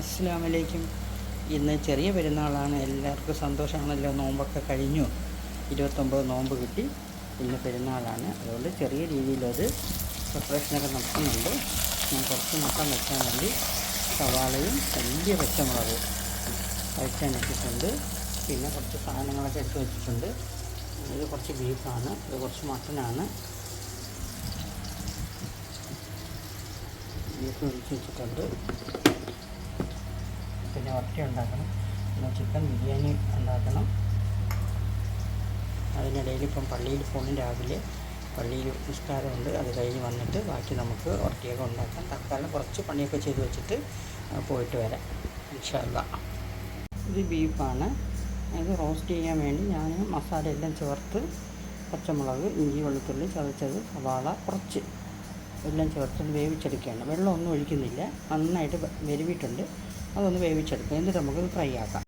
അസ്സാം വലൈക്കും ഇന്ന് ചെറിയ പെരുന്നാളാണ്. എല്ലാവർക്കും സന്തോഷമാണല്ലോ. നോമ്പൊക്കെ കഴിഞ്ഞു. ഇരുപത്തൊമ്പത് നോമ്പ് കിട്ടി. ഇന്ന് പെരുന്നാളാണ്. അതുകൊണ്ട് ചെറിയ രീതിയിലത് പ്രിപ്പറേഷനൊക്കെ നടത്തുന്നുണ്ട്. ഞാൻ കുറച്ച് മട്ടൻ വെക്കാൻ വേണ്ടി സവാളയും വലിയ പച്ചമുളക് വെച്ചിട്ടുണ്ട് പിന്നെ കുറച്ച് സാധനങ്ങളൊക്കെ എടുത്ത് വെച്ചിട്ടുണ്ട്. ഇത് കുറച്ച് ബീഫാണ്. ഇത് കുറച്ച് മട്ടനാണ്. ബീഫ് ഒഴിച്ച് വെച്ചിട്ടുണ്ട്. ഒറ്റ ഉണ്ടാക്കണം പിന്നെ ചിക്കൻ ബിരിയാണി ഉണ്ടാക്കണം. അതിനിടയിൽ ഇപ്പം പള്ളിയിൽ പോകുന്ന രാവിലെ പള്ളിയിൽ നിസ്കാരമുണ്ട്. അത് കഴിഞ്ഞ് വന്നിട്ട് ബാക്കി നമുക്ക് ഒറ്റയൊക്കെ ഉണ്ടാക്കാം. തൽക്കാലം കുറച്ച് പണിയൊക്കെ ചെയ്ത് വെച്ചിട്ട് പോയിട്ട് വരാം. ഇൻഷല്ല ഇത് ബീഫാണ്. ഇത് റോസ്റ്റ് ചെയ്യാൻ വേണ്ടി ഞാൻ മസാല എല്ലാം ചേർത്ത് പച്ചമുളക് ഇഞ്ചി വെളുത്തുള്ളി ചതച്ചത് സവാള കുറച്ച് എല്ലാം ചേർത്ത് വേവിച്ചെടുക്കുകയാണ്. വെള്ളമൊന്നും ഒഴിക്കുന്നില്ല. നന്നായിട്ട് വെരുവിട്ടുണ്ട്. അതൊന്ന് വേവിച്ചെടുക്കുക എന്നിട്ട് നമുക്കത് ഫ്രൈ ആക്കാം.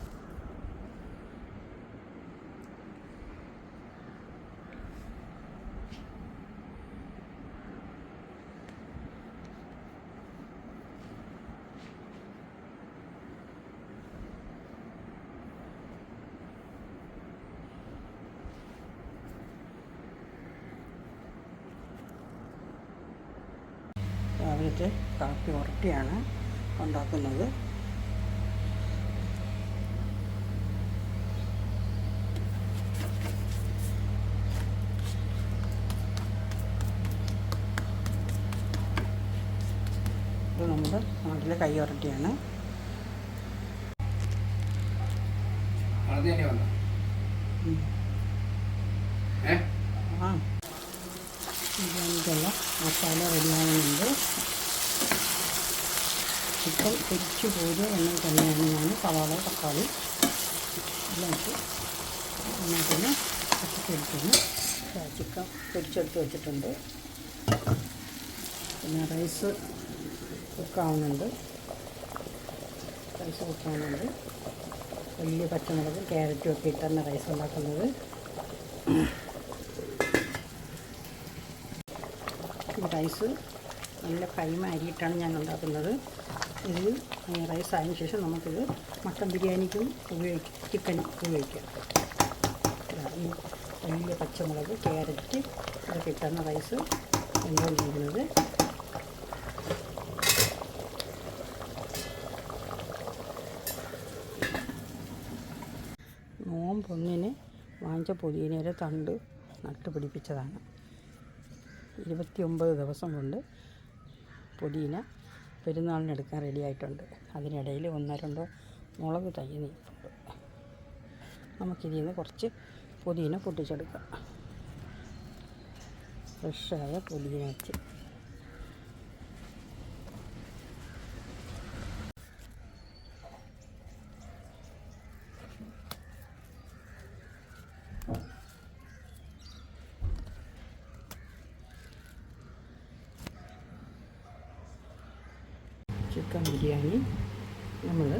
രാവിലത്തെ കാപ്പി ഉറട്ടിയാണ് ഉണ്ടാക്കുന്നത് ഇത് നാട്ടിലെ കൈ ഉറട്ടിയാണ് അത് തന്നെ വന്നു? ഉം. ഏ? ആ. ബിരിയാണിക്കുള്ള മസാല റെഡിയാകുന്നുണ്ട് ചിക്കൻ പൊരിച്ചു പോരുക എന്ന് തന്നെയാണ് ഞാൻ സവാള തക്കാളി എല്ലാം ഇട്ട് ചിക്കൻ പൊരിച്ചെടുത്ത് വെച്ചിട്ടുണ്ട്. പിന്നെ റൈസ് കുക്കാവുന്നുണ്ട് റൈസ് കുക്കാവുന്നുണ്ട് വലിയ പച്ചമുളകും ക്യാരറ്റും ഒക്കെ ഇട്ടാണ് റൈസ് ഉണ്ടാക്കുന്നത്. റൈസ് നല്ല കൈമ അരിയിട്ടാണ് ഞാൻ ഉണ്ടാക്കുന്നത്. ഇത് റൈസ് ആയതിനു ശേഷം നമുക്കിത് മട്ടൻ ബിരിയാണിക്കും ഉപയോഗിക്കാം ചിക്കൻ ഉപയോഗിക്കാം. ഈ വലിയ പച്ചമുളക് ക്യാരറ്റ് ഇതൊക്കെ ഇട്ടാണ് റൈസ് വെന്തുകൊണ്ടിരിക്കുന്നത് നോമ്പൊന്നിന് വാങ്ങിച്ച പുതിയനയുടെ തണ്ട് നട്ടുപിടിപ്പിച്ചതാണ് ഇരുപത്തിയൊമ്പത് ദിവസം കൊണ്ട് പുതിന പെരുന്നാളിനെടുക്കാൻ റെഡിയായിട്ടുണ്ട് അതിനിടയിൽ ഒന്നോ രണ്ടോ മുളക് തൈ നീട്ടുണ്ട് നമുക്കിതിൽ നിന്ന് കുറച്ച് പുതിന പൊട്ടിച്ചെടുക്കാം. ഫ്രഷായ പുതിന വെച്ച് ചിക്കൻ ബിരിയാണി നമ്മൾ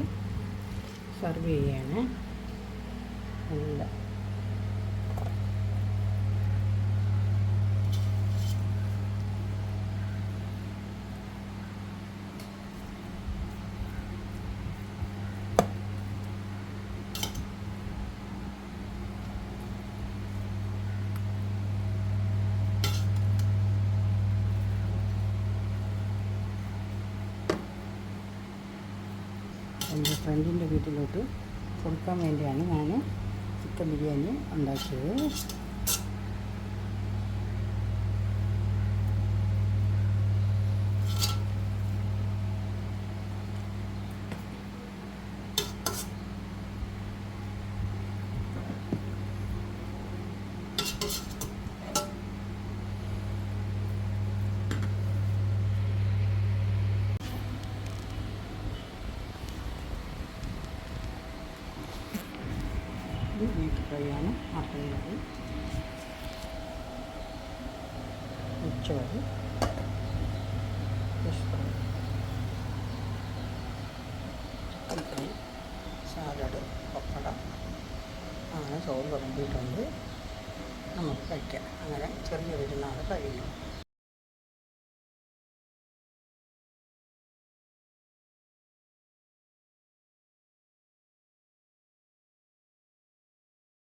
സർവ് ചെയ്യാണ്. നല്ല എന്റെ ഫ്രണ്ടിന്റെ വീട്ടിലോട്ട് കൊടുക്കാൻ വേണ്ടിയാണ് ഞാൻ ചിക്കൻ ബിരിയാണി ഉണ്ടാക്കിയത് ഇത് ബീഫ് ഫ്രൈയാണ് mutton curry ഉച്ചവരി fish fry chicken fry salad pappadam. അങ്ങനെ ചോറ് തുടങ്ങിയിട്ടുണ്ട്. നമുക്ക് കഴിക്കാം. അങ്ങനെ ചെറിയ പെരുന്നാൾ കഴിയും.